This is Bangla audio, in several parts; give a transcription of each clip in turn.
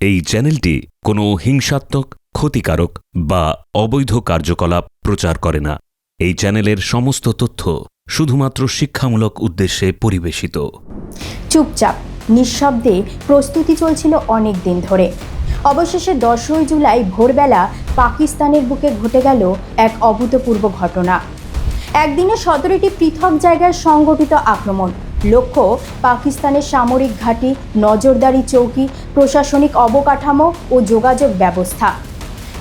এই চ্যানেলটি কোনো হিংসাত্মক, ক্ষতিকারক বা অবৈধ কার্যকলাপ প্রচার করে না। এই চ্যানেলের সমস্ত তথ্য শুধুমাত্র শিক্ষামূলক উদ্দেশ্যে পরিবেশিত। চুপচাপ, নিঃশব্দে প্রস্তুতি চলছিল অনেক দিন ধরে। অবশেষে দশই জুলাই ভোরবেলা পাকিস্তানের বুকে ঘটে গেল এক অভূতপূর্ব ঘটনা। একদিনে সতেরোটি পৃথক জায়গায় সংগঠিত আক্রমণ। লক্ষ্য, পাকিস্তানের সামরিক ঘাঁটি, নজরদারি চৌকি, প্রশাসনিক অবকাঠামো ও যোগাযোগ ব্যবস্থা।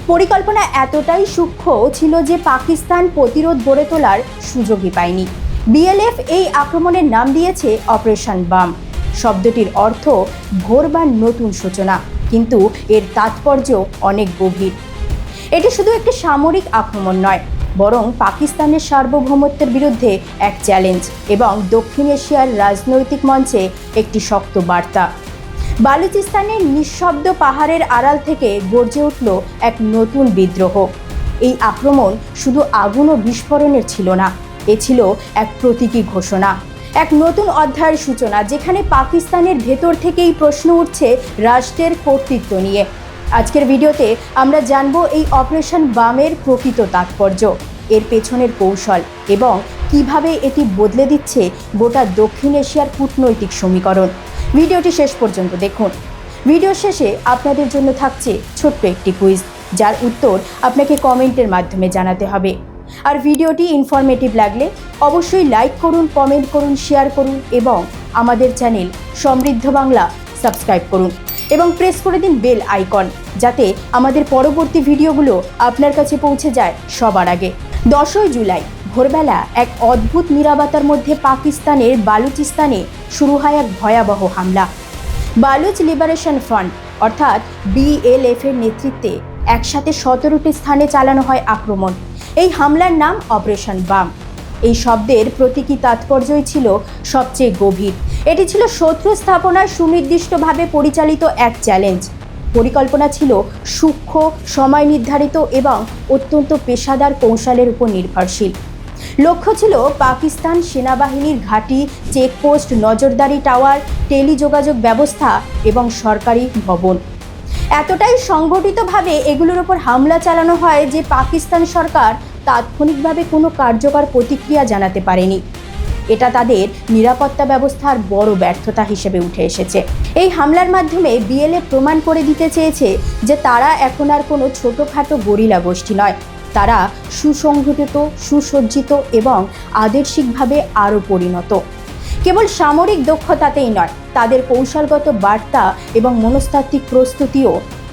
পরিকল্পনা এতটাই সূক্ষ্ম ছিল যে পাকিস্তান প্রতিরোধ গড়ে তোলার সুযোগই পায়নি। বিএলএফ এই আক্রমণের নাম দিয়েছে অপারেশন বাম। শব্দটির অর্থ ভোর বা নতুন সূচনা, কিন্তু এর তাৎপর্য অনেক গভীর। এটি শুধু একটি সামরিক আক্রমণ নয় বরং পাকিস্তানের সার্বভৌমত্বের বিরুদ্ধে এক চ্যালেঞ্জ এবং দক্ষিণ এশিয়ার রাজনৈতিক মঞ্চে একটি শক্ত বার্তা। বালুচিস্তানের নিঃশব্দ পাহাড়ের আড়াল থেকে গর্জে উঠল এক নতুন বিদ্রোহ। এই আক্রমণ শুধু আগুন ও বিস্ফোরণের ছিল না, এ ছিল এক প্রতীকী ঘোষণা। এক নতুন অধ্যায়ের সূচনা, যেখানে পাকিস্তানের ভেতর থেকেই প্রশ্ন উঠছে রাষ্ট্রের কর্তৃত্ব নিয়ে। আজকের ভিডিওতে আমরা জানব এই অপারেশন বামের প্রকৃত তাৎপর্য, এর পেছনের কৌশল এবং কীভাবে এটি বদলে দিচ্ছে গোটা দক্ষিণ এশিয়ার কূটনৈতিক সমীকরণ। ভিডিওটি শেষ পর্যন্ত দেখুন। ভিডিও শেষে আপনাদের জন্য থাকছে ছোট্ট একটি কুইজ, যার উত্তর আপনাকে কমেন্টের মাধ্যমে জানাতে হবে। আর ভিডিওটি ইনফরমেটিভ লাগলে অবশ্যই লাইক করুন কমেন্ট করুন শেয়ার করুন এবং আমাদের চ্যানেল সমৃদ্ধ বাংলা সাবস্ক্রাইব করুন। এবং প্রেস করে দিন বেল আইকন যাতে আমাদের পরবর্তী ভিডিওগুলো আপনার কাছে পৌঁছে যায় সবার আগে। দশই জুলাই, ভোরবেলা এক অদ্ভুত নিরাপত্তার মধ্যে পাকিস্তানের বালুচিস্তানে শুরু হয় এক ভয়াবহ হামলা। বালুচ লিবারেশন ফ্রন্ট, অর্থাৎ বিএলএফ এর নেতৃত্বে একসাথে সতেরোটি স্থানে চালানো হয় আক্রমণ। এই হামলার নাম অপারেশন বাম এই শব্দের প্রতীকী তাৎপর্যই ছিল সবচেয়ে গভীর। এটি ছিল শত্রু স্থাপনার সুনির্দিষ্টভাবে পরিচালিত এক চ্যালেঞ্জ পরিকল্পনা ছিল সূক্ষ্ম, সময় নির্ধারিত এবং অত্যন্ত পেশাদার কৌশলের উপর নির্ভরশীল। লক্ষ্য ছিল পাকিস্তান সেনাবাহিনীর ঘাঁটি, চেকপোস্ট, নজরদারি টাওয়ার, টেলিযোগাযোগ ব্যবস্থা এবং সরকারি ভবন। এতটাই সংগঠিতভাবে এগুলোর ওপর হামলা চালানো হয় যে পাকিস্তান সরকার তাৎক্ষণিকভাবে কোনো কার্যকর প্রতিক্রিয়া জানাতে পারেনি। এটা তাদের নিরাপত্তা ব্যবস্থার বড় ব্যর্থতা হিসেবে উঠে এসেছে। এই হামলার মাধ্যমে বিএলএ প্রমাণ করে দিতে চেয়েছে যে তারা এখন আর কোনো ছোটোখাটো গরিলা গোষ্ঠী নয়। তারা সুসংগঠিত, সুসজ্জিত এবং আদর্শিকভাবে আরও পরিণত। কেবল সামরিক দক্ষতাতেই নয়, তাদের কৌশলগত বার্তা এবং মনস্তাত্ত্বিক প্রস্তুতিও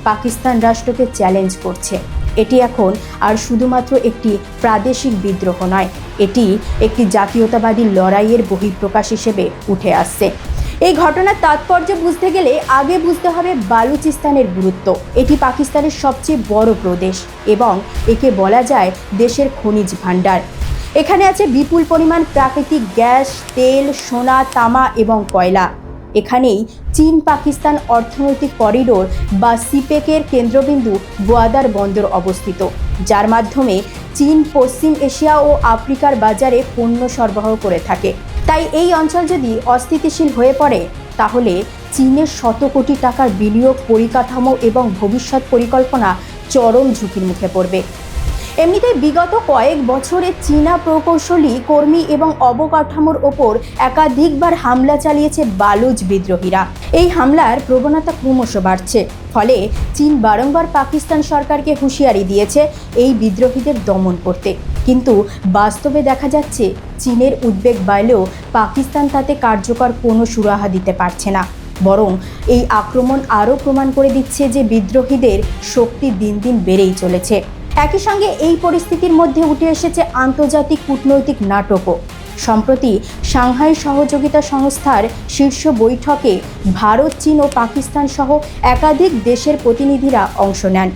পাকিস্তান রাষ্ট্রকে চ্যালেঞ্জ করছে। এটি এখন আর শুধুমাত্র একটি প্রাদেশিক বিদ্রোহ নয়, এটি একটি জাতীয়তাবাদী লড়াইয়ের বহিঃপ্রকাশ হিসেবে উঠে আসছে। এই ঘটনার তাৎপর্য বুঝতে গেলে আগে বুঝতে হবে বালুচিস্তানের গুরুত্ব। এটি পাকিস্তানের সবচেয়ে বড় প্রদেশ এবং একে বলা যায় দেশের খনিজ ভাণ্ডার। এখানে আছে বিপুল পরিমাণ প্রাকৃতিক গ্যাস, তেল, সোনা, তামা এবং কয়লা। এখানেই চীন, পাকিস্তান অর্থনৈতিক করিডোর বা সিপেকের কেন্দ্রবিন্দু গোয়াদার বন্দর অবস্থিত, যার মাধ্যমে চীন, পশ্চিম এশিয়া ও আফ্রিকার বাজারে পণ্য সরবরাহ করে থাকে। তাই এই অঞ্চল যদি অস্থিতিশীল হয়ে পড়ে, তাহলে চীনের শত কোটি টাকার বিনিয়োগ পরিকাঠামো এবং ভবিষ্যৎ পরিকল্পনা চরম ঝুঁকির মুখে পড়বে। এমনিতে বিগত কয়েক বছরে চীনা প্রকৌশলী কর্মী এবং অবকাঠামোর ওপর একাধিকবার হামলা চালিয়েছে বালুচ বিদ্রোহীরা। এই হামলার প্রবণতা ক্রমশ বাড়ছে, ফলে চীন বারংবার পাকিস্তান সরকারকে হুঁশিয়ারি দিয়েছে এই বিদ্রোহীদের দমন করতে। কিন্তু বাস্তবে দেখা যাচ্ছে, চীনের উদ্বেগ বাড়লেও পাকিস্তান তাতে কার্যকর কোনো সুরাহা দিতে পারছে না। বরং এই আক্রমণ আরও প্রমাণ করে দিচ্ছে যে বিদ্রোহীদের শক্তি দিন দিন বেড়েই চলেছে। একই সঙ্গে এই পরিস্থিতির মধ্যে উঠে এসেছে আন্তর্জাতিক কূটনৈতিক নাটকও। সম্প্রতি সাংহাই সহযোগিতা সংস্থার শীর্ষ বৈঠকে ভারত, চীন ও পাকিস্তান সহ একাধিক দেশের প্রতিনিধিরা অংশ নেন।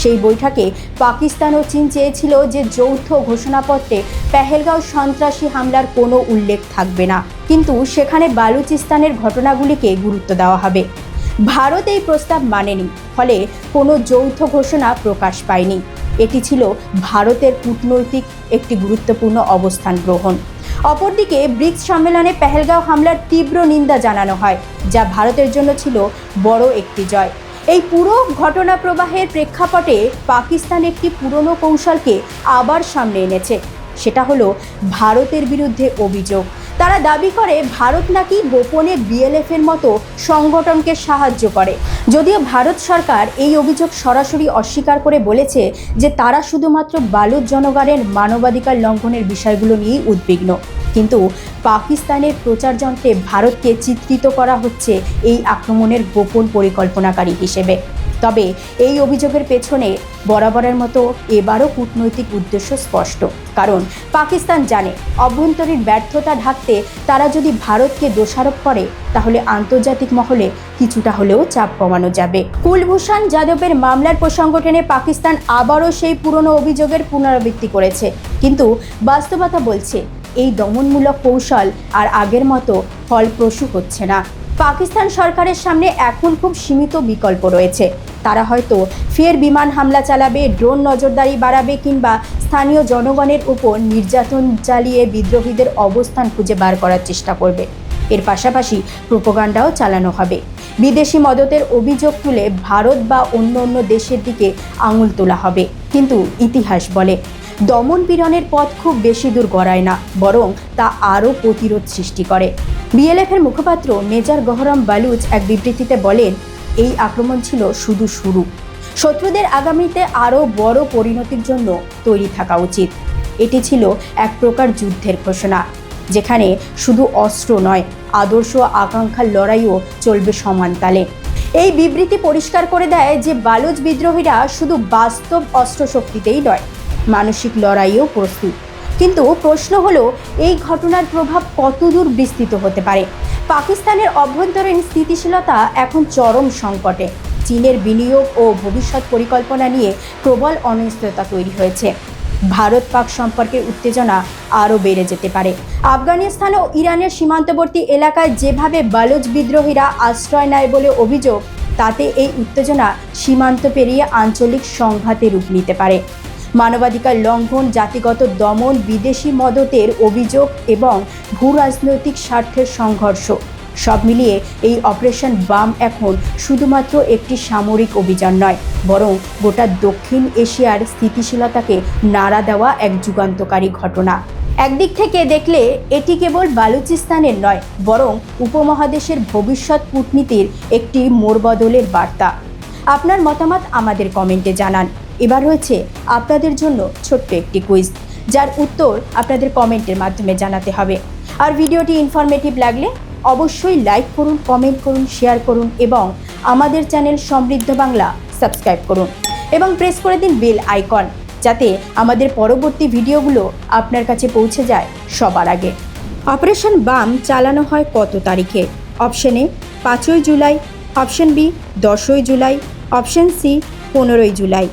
সেই বৈঠকে পাকিস্তান ও চীন চেয়েছিল যে যৌথ ঘোষণাপত্রে পেহেলগাঁও সন্ত্রাসী হামলার কোনো উল্লেখ থাকবে না। কিন্তু সেখানে বালুচিস্তানের ঘটনাগুলিকে গুরুত্ব দেওয়া হবে। ভারত এই প্রস্তাব মানেনি, ফলে কোনো যৌথ ঘোষণা প্রকাশ পায়নি। এটি ছিল ভারতের কূটনৈতিক একটি গুরুত্বপূর্ণ অবস্থান গ্রহণ। অপরদিকে ব্রিক্স সম্মেলনে পেহেলগাঁও হামলার তীব্র নিন্দা জানানো হয়, যা ভারতের জন্য ছিল বড় একটি জয়। এই পুরো ঘটনা প্রবাহের প্রেক্ষাপটে পাকিস্তান একটি পুরনো কৌশলকে আবার সামনে এনেছে। সেটা হলো ভারতের বিরুদ্ধে অভিযোগ। তারা দাবি করে ভারত নাকি গোপনে বিএলএফ এর মতো সংগঠনকে সাহায্য করে। যদিও ভারত সরকার এই অভিযোগ সরাসরি অস্বীকার করে বলেছে যে তারা শুধুমাত্র বালুচ জনগণের মানবাধিকার লঙ্ঘনের বিষয়গুলো নিয়েই উদ্বিগ্ন। কিন্তু পাকিস্তানের প্রচারযন্ত্রে ভারতকে চিত্রিত করা হচ্ছে এই আক্রমণের গোপন পরিকল্পনাকারী হিসেবে। তবে এই অভিযোগের পেছনে বরাবরের মতো এবারও কূটনৈতিক উদ্দেশ্য স্পষ্ট। কারণ পাকিস্তান জানে অভ্যন্তরীণ ব্যর্থতা ঢাকতে তারা যদি ভারতকে দোষারোপ করে, তাহলে আন্তর্জাতিক মহলে কিছুটা হলেও চাপ কমানো যাবে। কুলভূষণ যাদবের মামলার প্রসঙ্গ টেনে পাকিস্তান আবারও সেই পুরনো অভিযোগের পুনরাবৃত্তি করেছে। কিন্তু বাস্তবতা বলছে, এই দমনমূলক কৌশল আর আগের মতো ফলপ্রসূ হচ্ছে না। পাকিস্তান সরকারের সামনে এখন খুব সীমিত বিকল্প রয়েছে। তারা হয়তো ফের বিমান হামলা চালাবে, ড্রোন নজরদারি বাড়াবে কিংবা স্থানীয় জনগণের উপর নির্যাতন চালিয়ে বিদ্রোহীদের অবস্থান খুঁজে বার করার চেষ্টা করবে। এর পাশাপাশি প্রোপোগান্ডাও চালানো হবে। বিদেশি মদতের অভিযোগ তুলে ভারত বা অন্য অন্য দেশের দিকে আঙুল তোলা হবে। কিন্তু ইতিহাস বলে, দমন পীড়নের পথ খুব বেশি দূর গড়ায় না, বরং তা আরও প্রতিরোধ সৃষ্টি করে। বিএলএফ এর মুখপাত্র মেজর গহরম বালুচ এক বিবৃতিতে বলেন, এই আক্রমণ ছিল শুধু শুরু। শত্রুদের আগামীতে আরও বড় পরিণতির জন্য তৈরি থাকা উচিত। এটি ছিল এক প্রকার যুদ্ধের ঘোষণা, যেখানে শুধু অস্ত্র নয়, আদর্শ আকাঙ্ক্ষার লড়াইও চলবে সমান তালে। এই বিবৃতি পরিষ্কার করে দেয় যে বালুচ বিদ্রোহীরা শুধু বাস্তব অস্ত্র শক্তিতেই নয়, মানসিক লড়াইও প্রস্তুত। কিন্তু প্রশ্ন হলো, এই ঘটনার প্রভাব কতদূর বিস্তৃত হতে পারে? পাকিস্তানের অভ্যন্তরীণ স্থিতিশীলতা এখন চরম সংকটে। চীনের বিনিয়োগ ও ভবিষ্যৎ পরিকল্পনা নিয়ে প্রবল অনিশ্চয়তা তৈরি হয়েছে। ভারত পাক সম্পর্কের উত্তেজনা আরও বেড়ে যেতে পারে। আফগানিস্তান ও ইরানের সীমান্তবর্তী এলাকায় যেভাবে বালুচ বিদ্রোহীরা আশ্রয় নেয় বলে অভিযোগ, তাতে এই উত্তেজনা সীমান্ত পেরিয়ে আঞ্চলিক সংঘাতে রূপ নিতে পারে। মানবাধিকার লঙ্ঘন, জাতিগত দমন, বিদেশি মদতের অভিযোগ এবং ভূ রাজনৈতিক স্বার্থের সংঘর্ষ। সব মিলিয়ে এই অপারেশন বাম এখন শুধুমাত্র একটি সামরিক অভিযান নয়, বরং গোটা দক্ষিণ এশিয়ার স্থিতিশীলতাকে নাড়া দেওয়া এক যুগান্তকারী ঘটনা। একদিক থেকে দেখলে এটি কেবল বালুচিস্তানের নয়, বরং উপমহাদেশের ভবিষ্যৎ কূটনীতির একটি মোড়বদলের বার্তা। আপনার মতামত আমাদের কমেন্টে জানান। এবার রয়েছে আপনাদের জন্য ছোট্ট একটি কুইজ যার উত্তর আপনাদের কমেন্টের মাধ্যমে জানাতে হবে। আর ভিডিওটি ইনফরমেটিভ লাগলে অবশ্যই লাইক করুন কমেন্ট করুন শেয়ার করুন এবং আমাদের চ্যানেল সমৃদ্ধ বাংলা সাবস্ক্রাইব করুন এবং প্রেস করে দিন বেল আইকন যাতে আমাদের পরবর্তী ভিডিওগুলো আপনার কাছে পৌঁছে যায় সবার আগে। অপারেশন বাম চালানো হয় কত তারিখে? অপশন পাঁচই জুলাই। অপশন বি দশই জুলাই। অপশন সি পনেরোই জুলাই।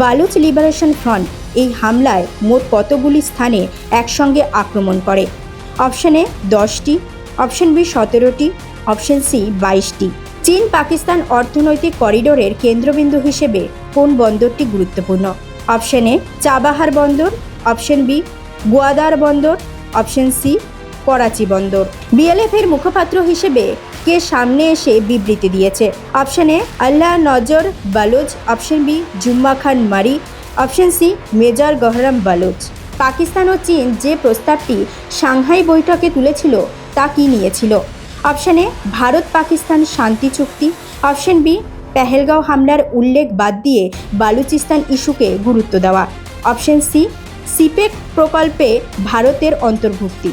বালুচ লিবারেশন ফ্রন্ট এই হামলায় মোট কতগুলি স্থানে একসঙ্গে আক্রমণ করে? অপশন এ দশটি, অপশন বি সতেরোটি, অপশন সি বাইশটি। চীন পাকিস্তান অর্থনৈতিক করিডোরের কেন্দ্রবিন্দু হিসেবে কোন বন্দরটি গুরুত্বপূর্ণ? অপশন এ চাবাহার বন্দর, অপশন বি গোয়াদার বন্দর, অপশন সি করাচি বন্দর। বিএলএফ এর মুখপাত্র হিসেবে কে সামনে এসে বিবৃতি দিয়েছে। অপশন এ আল্লাহ, নজর, Baloch. Option B Jumma Khan, Marri. Option C major Gahram, Baluch. Pakistan ও চীন যে প্রস্তাবটি সাংহাই বৈঠকে তুলেছিল, তা কি নিয়েছিল? অপশন এ ভারত পাকিস্তান শান্তি চুক্তি। অপশন বি পেহেলগাঁও হামলার উল্লেখ বাদ দিয়ে বালুচিস্তান ইস্যুকে গুরুত্ব দেওয়া। অপশন সি সিপেক প্রকল্পে ভারতের অন্তর্ভুক্তি।